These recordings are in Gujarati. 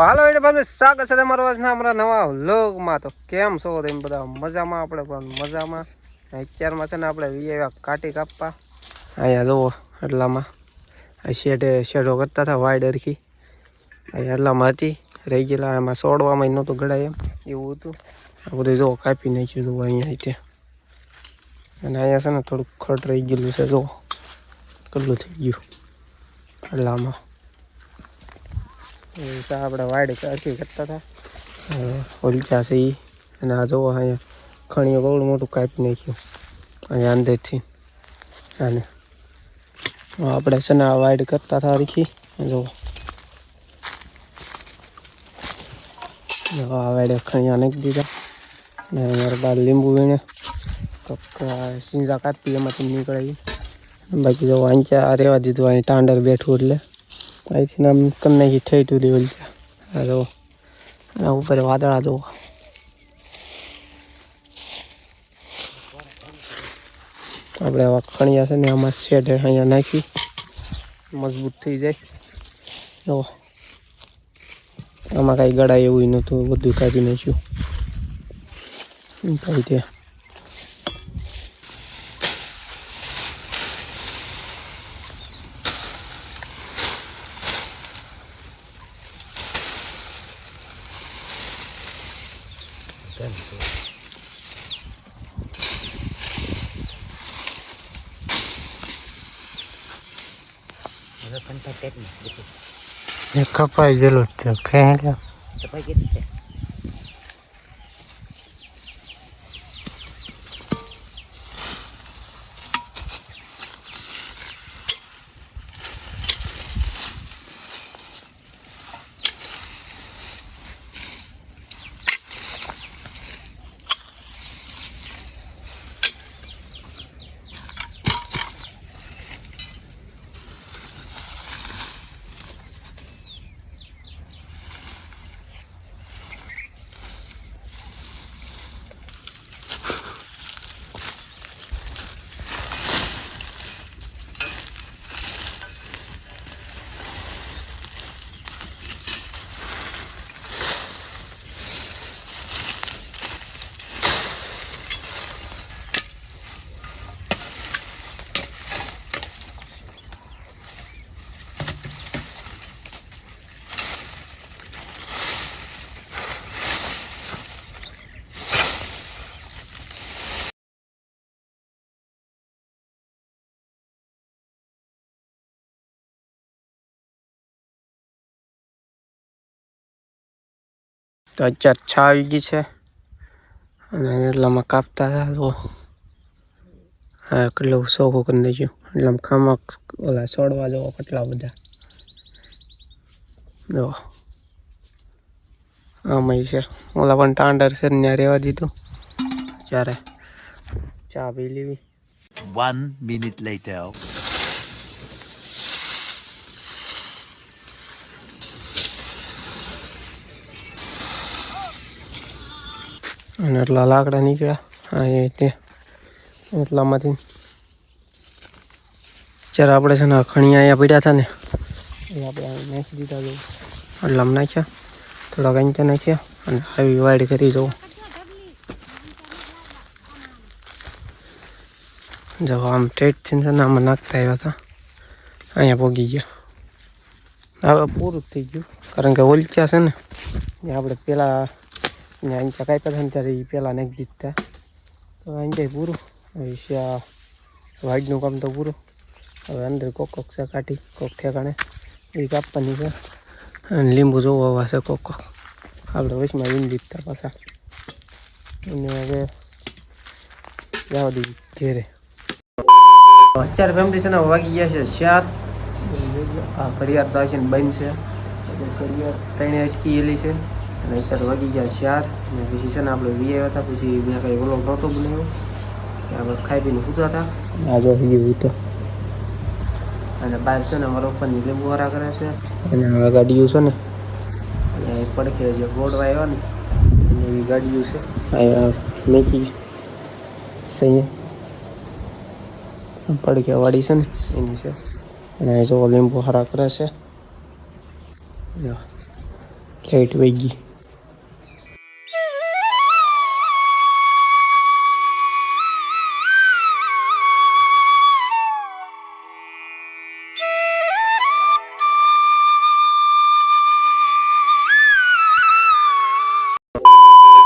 હાલો એને ભાઈ સ્વાગત છે તમારો આજના અમારા નવા વ્લોગમાં. તો કેમ છો તેમ બધા? મજામાં આપણે પણ મજામાં. અત્યારમાં છે ને આપણે વીઆઈવા કાટી કાપવા અહીંયા જુઓ, એટલામાં. શેઢે શેઢો કરતા હતા વાઈડ અરખી અહીંયા એટલામાં હતી, રહી ગયેલા, એમાં સોડવામાં નહોતું ગળાય એમ. એવું હતું. આ બધું જુઓ, કાપી નાખ્યું હતું અહીંયા રીતે અને અહીંયા છે ને થોડુંક ખડ રહી ગયેલું છે, જુઓ. કેટલું થઈ ગયું. એટલામાં. આપણે વાડી અરખી કરતા હતા. ઓલચા છે અને આ જોવો અહીંયા ખણીઓ બહુ મોટું કાપી નાખ્યું. અહીંયા અંદરથી. અને આપણે છે ને આ વાઈડ કરતા હતા હરખી જોવો. આ વાઈડે ખણીયા નાખી દીધા. ને અમારે બાર લીંબુ વીણે. સિંજા કાપી એમાંથી નીકળે બાકી જો અહીંયા રહેવા દીધું, અહીં ટાંડર બેઠું એટલે. અહીંથી આમ કરી થઈ તું ઓલચા આ જુઓ. અને ઉપર વાદળા જોવા આપણે આવા ખણિયા છે ને આમાં શેડ અહીંયા નાખી. મજબૂત થઈ જાય. જો આમાં કાંઈ ગળાય એવું નહોતું, બધું કાઢી નાખ્યું. કાંઈ ત્યાં. હવે પંથા કેટલી બીજું એ કપાઈ ગયેલું છે ખેંચ્યા તો ભાઈ કેટલી છે તો અત્યારે છા આવી ગઈ છે. અને એટલામાં કાપતા હતા તો હા કેટલો શોખો કરી નાખ્યું. એટલામાં ખામાં ઓલા છોડવા જવો કેટલા બધા. જો. આમાં છે. ઓલા પણ ટાંડર છે ત્યાં રહેવા દીધું. ત્યારે ચા પી લેવી. One minute later. અને એટલા લાકડા નીકળ્યા. એ તે એટલામાંથી. જ્યારે આપણે છે ને ખણી અહીંયા પડ્યા હતા ને, એ આપણે નાખી દીધા જવું એટલામાં નાખ્યા. થોડાક અંચા નાખ્યા અને આવી વાઈડ કરી જવું જો આમ ટેટથી છે ને આમાં નાખતા આવ્યા હતા. અહીંયા પોગી ગયા. હવે પૂરું થઈ ગયું. કારણ કે ઓલચ્યા છે ને આપણે પેલા ને અહીં કાંઈ હતા ને ત્યારે એ પહેલાં નાખી દીધા. તો અહીંયા પૂરું. હવે આ વાઈડનું કામ તો પૂરું. હવે અંદર કોક કોક છે કાઢી, કોક ઠેકાણે. એ કાપવાની છે. અને લીંબુ જોવો છે કોક કોક. આપણે વચમાં વીન દીધા પાછા. અને હવે જવા દઈએ ઘેરે. અત્યારે ફેમિલી છે ને વાગી ગયા છે ચાર. આ ઘડિયાળ તો છે ને બંધ છે. ઘડિયાળ ત્રણે અટકી ગયેલી છે. અને અત્યારે વાગી ગયા ચાર અને પછી છે ને આપણે વી આવ્યા હતા પછી મેં કાંઈ ઓલો નહોતો બનાવ્યો. આપણે ખાઈ પીને સૂતા હતા. અને બહાર છે ને અમારા ઉપરની લીંબુ વાળા કરે છે. અને આ ગાડીઓ છે ને. અને એ પડખે જે ગોળવા આવ્યા ને એવી ગાડીઓ છે. મેથી અહીંયા. પડખે વાડી છે ને. એની છે. અને જો લીંબુ હારા કરે છે. લાઈટ વહી ગઈ.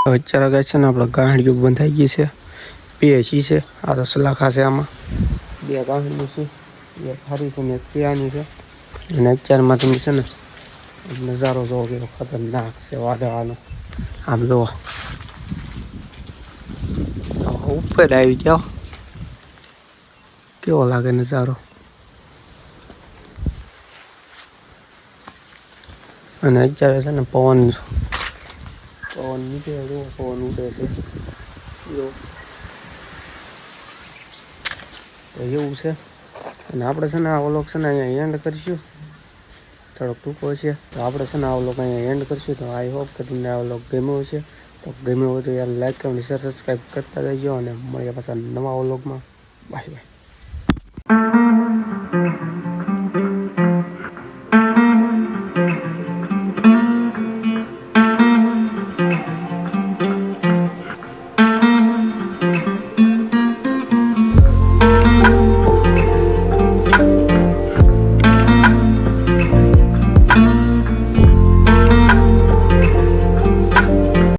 અત્યારે ગાય છે ને આપણે ગાંઠિયું બંધાઈ ગઈ છે. બે હજી છે. આ તો સલાખા છે આમાં. બે ગાંઠિયું છે બે ફારી છે ને એક પીવાની છે. અને અત્યારમાં તમે છે ને નજારો જોવો કેવો ખતરનાક છે વાદળાનો. આમ જોવો. ઉપર આવી જાઓ. કેવો લાગે નજારો? અને અત્યારે છે ને પવન પવન નીકળે જો પવન ઉડે છે. જો. એવું છે. અને આપણે છે ને આ વ્લોગ છે ને અહીંયા એન્ડ કરીશું. થોડોક ટૂંકો છે. તો આપણે છે ને આ અહીંયા એન્ડ કરીશું. આઈ હોપ કે તમને આ વ્લોગ ગમ્યો છે તો ગમ્યો હોય તો યાર લાઈક અને શેર સબસ્ક્રાઈબ કરતા અને મળીએ પાછા નવા વ્લોગમાં. Bye bye